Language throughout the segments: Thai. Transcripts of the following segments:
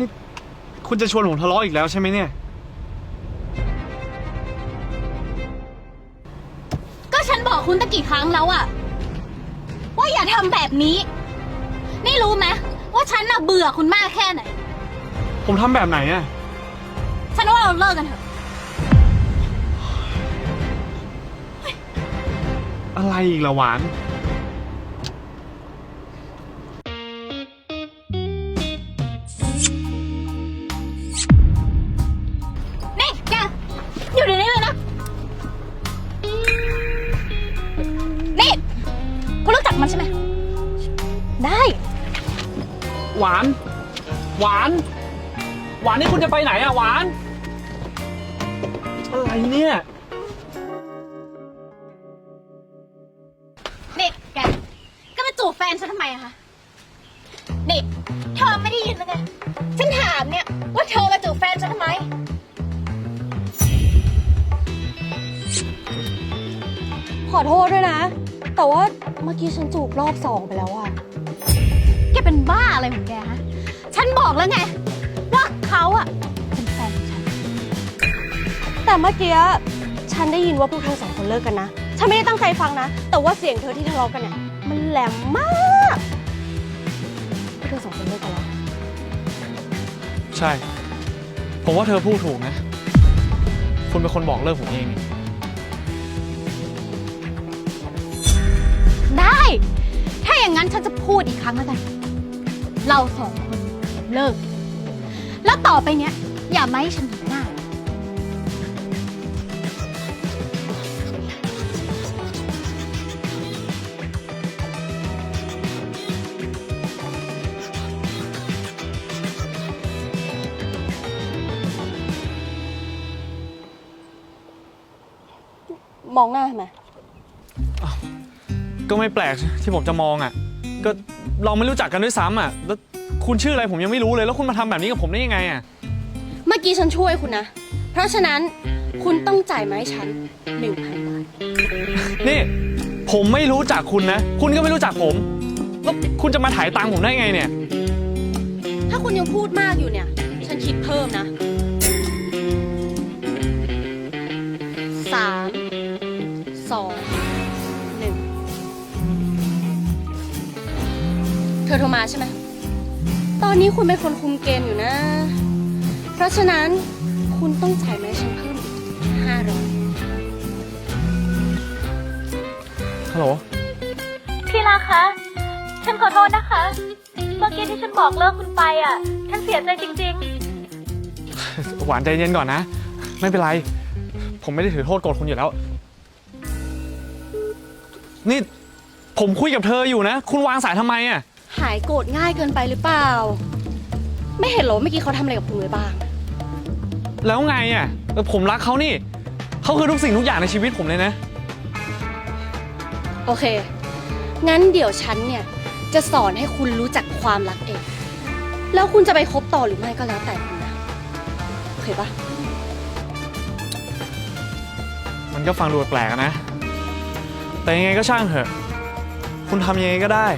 นี่คุณจะชวนผมทะเลาะอีกแล้วใช่ไหมเนี่ย ก็ฉันบอกคุณตะกี่ครั้งแล้วอะว่าอย่าทำแบบนี้ นี่รู้ไหมว่าฉันน่ะเบื่อคุณมากแค่ไหน ผมทำแบบไหนอะฉันว่าเราเลิกกันเถอะ อะไรอีกละหวานนี่ จะไปไหนอะหวาน อะไรเนี่ย นี่แก ก็มาจูบแฟนฉันทำไมอะคะนี่เธอไม่ได้ยินเลยไงฉันถามเนี่ยว่าเธอมาจูบแฟนฉันทำไม ขอโทษด้วยนะ แต่ว่าเมื่อกี้ฉันจูบรอบสองไปแล้วอะแกเป็นบ้าอะไรของแกฮะ ฉันบอกแล้วไง แต่เมื่อกี้ฉันได้ยินว่าพวกเธอสองคนเลิกกันนะ ฉันไม่ได้ตั้งใจฟังนะ แต่ว่าเสียงเธอที่ทะเลาะกันเนี่ยมันแหลมมากพวกเธอสองคนเลิกกันแล้ว ใช่ ผมว่าเธอพูดถูกนะ คุณเป็นคนบอกเลิกผมเองนี่ได้ ถ้าอย่างนั้นฉันจะพูดอีกครั้งแล้วกัน เราสองคนเลิก แล้วต่อไปเนี้ย อย่ามาให้ฉัน มองหน้าทำไมก็ไม่แปลกที่ผมจะมองอะก็เราไม่รู้จักกันด้วยซ้ำอะแล้วคุณชื่ออะไรผมยังไม่รู้เลย แล้วคุณมาทำแบบนี้กับผมได้ยังไงอะเมื่อกี้ฉันช่วยคุณนะ เพราะฉะนั้นคุณต้องจ่ายมาให้ฉันหนึ่งพันบาท นี่ ผมไม่รู้จักคุณนะ คุณก็ไม่รู้จักผม แล้วคุณจะมาถ่ายตังค์ผมได้ไงเนี่ย ถ้าคุณยังพูดมากอยู่เนี่ย ฉันคิดเพิ่มนะ มาใช่ไหม ตอนนี้คุณเป็นคนคุมเกมอยู่นะ เพราะฉะนั้นคุณต้องจ่ายมาให้ฉันเพิ่มอีกห้าร้อยฮัลโหล พี่รักคะ ฉันขอโทษนะคะ เมื่อกี้ที่ฉันบอกเลิกคุณไปอะ ฉันเสียใจจริง หวานใจเย็นก่อนนะ ไม่เป็นไร ผมไม่ได้ถือโทษโกรธคุณอยู่แล้ว นี่ ผมคุยกับเธออยู่นะ คุณวางสายทำไมอะ หายโกรธง่ายเกินไปหรือเปล่า ไม่เห็นเหรอว่าเมื่อกี้เขาทำอะไรกับคุณไว้บ้าง แล้วไงอะเออผมรักเขานี่ เขาคือทุกสิ่งทุกอย่างในชีวิตผมเลยนะ โอเค งั้นเดี๋ยวฉันเนี่ยจะสอนให้คุณรู้จักความรักเอง แล้วคุณจะไปคบต่อหรือไม่ก็แล้วแต่คุณนะโอเคปะมันก็ฟังดูแปลกๆอะนะ แต่ยังไงก็ช่างเถอะ คุณทำยังไงก็ได้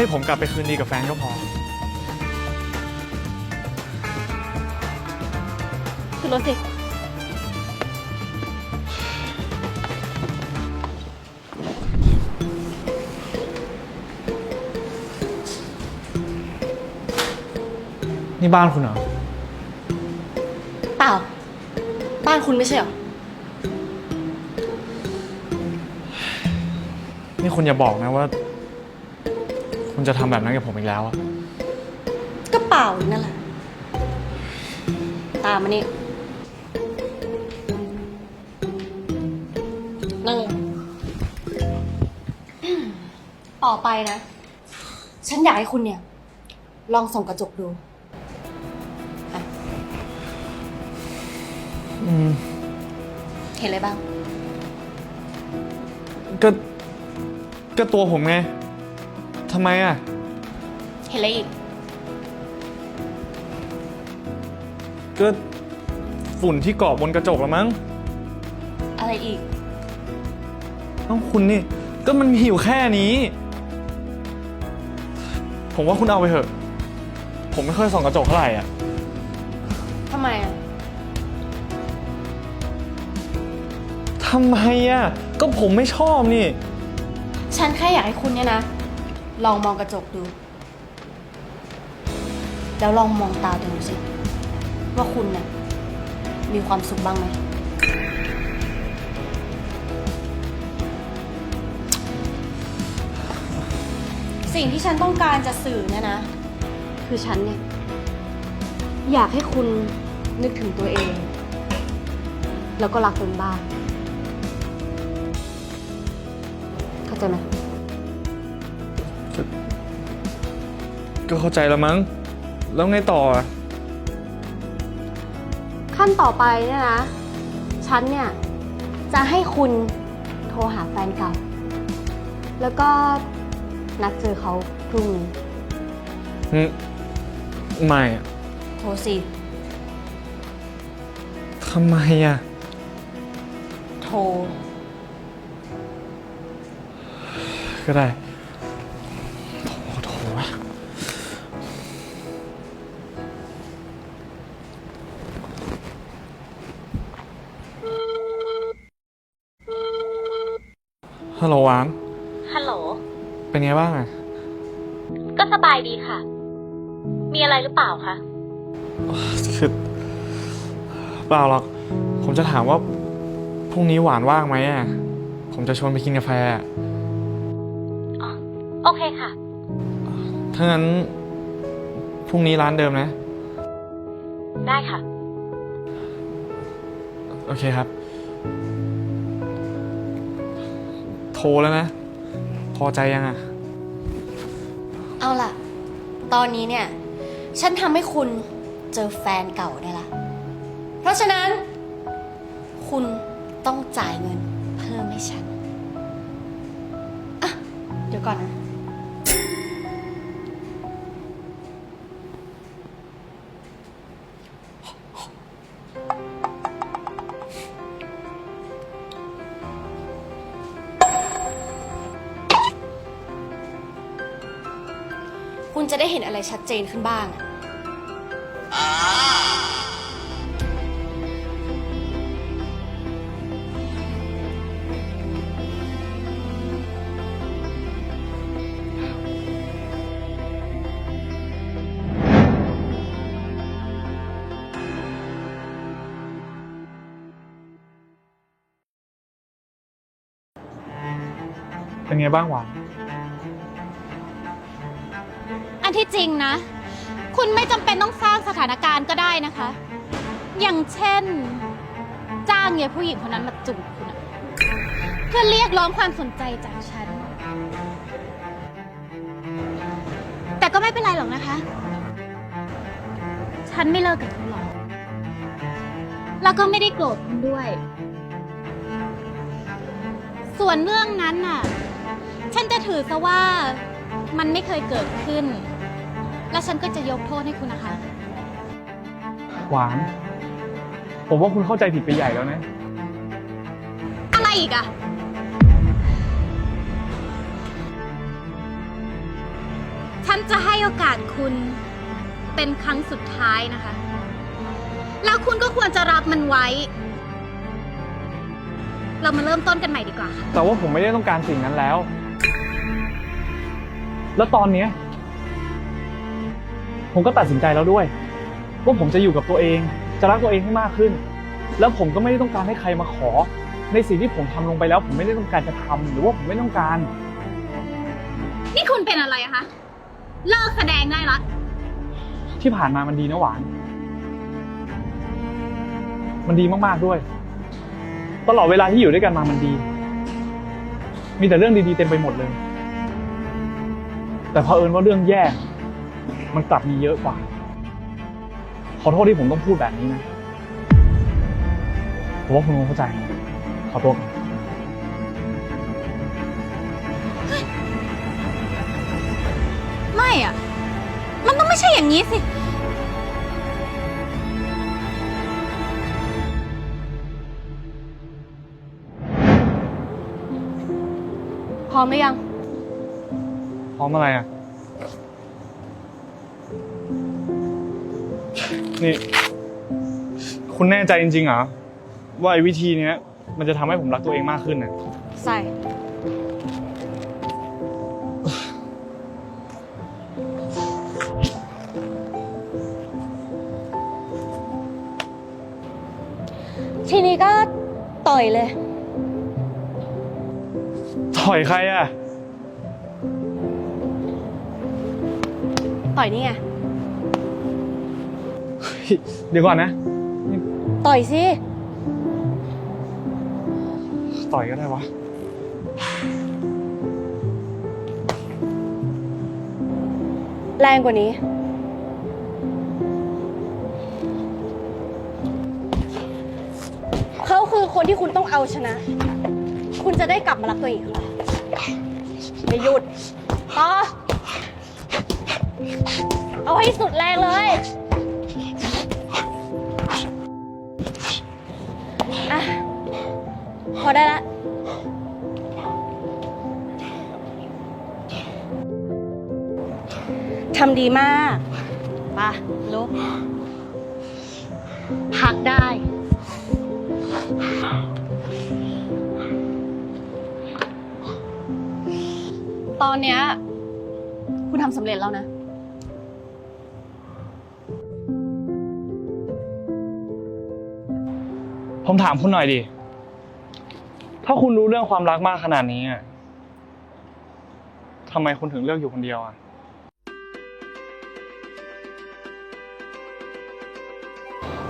ให้ผมกลับไปคืนดีกับแฟนก็พอ ขึ้นรถสิ นี่บ้านคุณเหรอ เปล่า บ้านคุณไม่ใช่เหรอ นี่คุณอย่าบอกนะว่าคุณ จะทำแบบนั้นกับผมอีกแล้วอะก็เปล่านั่นแหละ ตามมานี่นั่งลงต่อไปนะ ฉันอยากให้คุณเนี่ย ลองส่องกระจกดู อืมเห็นอะไรบ้าง ก็ ก็ตัวผมไง ทำไมอะเห็นอะไรอีก ก็ฝุ่นที่เกาะบนกระจกละมั้งอะไรอีก เอ้าคุณนี่ ก็มันมีอยู่แค่นี้ ผมว่าคุณเอาไปเถอะผผมไม่ค่อยส่องกระจกเท่าไหร่อะ ทำไมอะ ทำไมอะ ก็ผมไม่ชอบนี่ ฉันแค่อยากให้คุณเนี่ยนะ ลองมองกระจกดู แล้วลองมองตาตัวเองสิ ว่าคุณเนี่ยมีความสุขบ้างไหม สิ่งที่ฉันต้องการจะสื่อเนี่ยนะ คือฉันเนี่ย อยากให้คุณนึกถึงตัวเอง แล้วก็รักตนบ้าง เข้าใจไหม ก็เข้าใจแล้วมั้ง แล้วไงต่ออะขั้นต่อไปเนี่ยนะ ฉันเนี่ย จะให้คุณโทรหาแฟนเก่า แล้วก็นัดเจอเขาพรุ่งนี้ อืมไม่อะโทรสิ ทำไมอะโทร ก็ได้ ฮัลโหลหวานฮัลโหล เป็นไงบ้างอะก็สบายดีค่ะ มีอะไรหรือเปล่าคะ คือเปล่าหรอก ผมจะถามว่าพรุ่งนี้หวานว่างไหมอะผมจะชวนไปกินกาแฟอะอ๋อ โอเคค่ะ ถ้างั้นพรุ่งนี้ร้านเดิมนะ ได้ค่ะ โอเคครับ โทรแล้วนะ พอใจยังอะเอาล่ะ ตอนนี้เนี่ย ฉันทำให้คุณเจอแฟนเก่าได้ละ เพราะฉะนั้น คุณต้องจ่ายเงินเพิ่มให้ฉัน อะ เดี๋ยวก่อนนะ จะได้เห็นอะไรชัดเจนขึ้นบ้างอะเป็นไงบ้างหวาน อันที่จริงนะ คุณไม่จำเป็นต้องสร้างสถานการณ์ก็ได้นะคะ อย่างเช่น จ้างเมียผู้หญิงคนนั้นมาจูบคุณอะเพื่อเรียกร้องความสนใจจากฉัน แต่ก็ไม่เป็นไรหรอกนะคะ ฉันไม่เลิกกับคุณหรอก แล้วก็ไม่ได้โกรธคุณด้วย ส่วนเรื่องนั้นน่ะ ฉันจะถือซะว่ามันไม่เคยเกิดขึ้น และฉันก็จะยกโทษให้คุณนะคะ หวาน ผมว่าคุณเข้าใจผิดไปใหญ่แล้วนะ อะไรอีกอะฉันจะให้โอกาสคุณเป็นครั้งสุดท้ายนะคะ แล้วคุณก็ควรจะรับมันไว้ เรามาเริ่มต้นกันใหม่ดีกว่าค่ะ แต่ว่าผมไม่ได้ต้องการสิ่งนั้นแล้ว แล้วตอนเนี้ย ผมก็ตัดสินใจแล้วด้วยว่าผมจะอยู่กับตัวเอง จะรักตัวเองให้มากขึ้น แล้วผมก็ไม่ได้ต้องการให้ใครมาขอ ในสิ่งที่ผมทำลงไปแล้ว ผมไม่ได้ต้องการจะทำหรือว่าผมไม่ต้องการ นี่คุณเป็นอะไรอะคะเลิกแสดงได้ละที่ผ่านมามันดีนะหวาน มันดีมากๆด้วย ตลอดเวลาที่อยู่ด้วยกันมามันดี มีแต่เรื่องดีๆเต็มไปหมดเลย แต่เผอิญว่าเรื่องแย่ มันกลับมีเยอะกว่า ขอโทษที่ผมต้องพูดแบบนี้นะผมว่าคุณคงเข้าใจ ขอโทษครับไม่อะมันต้องไม่ใช่อย่างนี้สิ พร้อมหรือยัง พร้อมอะไรอะ นี่ คุณแน่ใจจริงๆเหรอว่าไอ้วิธีเนี้ย มันจะทำให้ผมรักตัวเองมากขึ้นน่ะใส่ ทีนี้ก็ต่อยเลย ถอยใครอะ ต่อยนี่ไง เดี๋ยวก่อนนะ ต่อยสิ ต่อยก็ได้วะ แรงกว่านี้ เขาคือคนที่คุณต้องเอาชนะ คุณจะได้กลับมารักตัวเองอีกครั้งไม่หยุดต่อเอาให้สุดแรงเลย อได้ละทำดีมากไปะลุกพักได้ ตอนเนี้ย คุณทำสำเร็จแล้วนะ ผมถามคุณหน่อยดิ ถ้าคุณรู้เรื่องความรักมากขนาดนี้อะทำไมคุณถึงเลือกอยู่คนเดียวอะ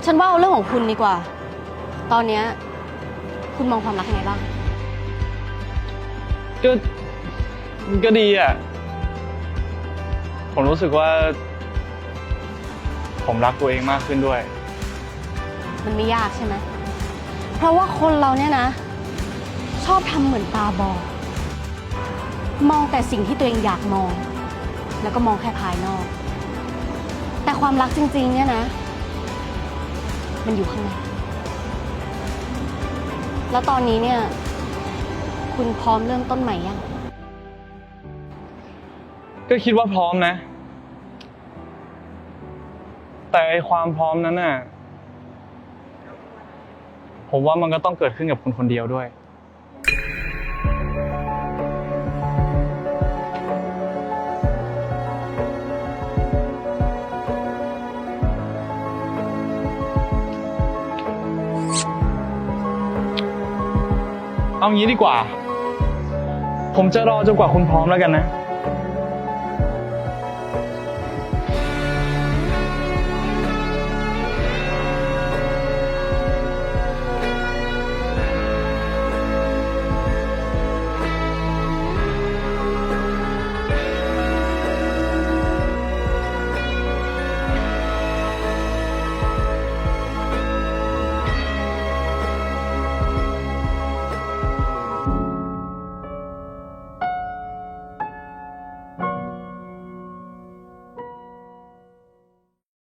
ฉันว่าเอาเรื่องของคุณดีกว่า ตอนเนี้ยคุณมองความรักยังไงบ้าง ก็ก็ดีอะ ผมรู้สึกว่า ผมรักตัวเองมากขึ้นด้วย มันไม่ยากใช่ไหม เพราะว่าคนเราเนี่ยนะช อบทำเหมือนตาบอดมองแต่สิ่งที่ตัวเองอยากมอง แล้วก็มองแค่ภายนอก แต่ความรักจริง ๆ เนี่ยนะ มันอยู่ข้างใน แล้วตอนนี้เนี่ย คุณพร้อมเริ่มต้นใหม่ยัง ก็คิดว่าพร้อมนะ แต่ไอความพร้อมนั้นน่ะ ผมว่ามันก็ต้องเกิดขึ้นกับคุณคนเดียวด้วย เอางี้ดีกว่า ผมจะรอจนกว่าคุณพร้อมแล้วกันนะ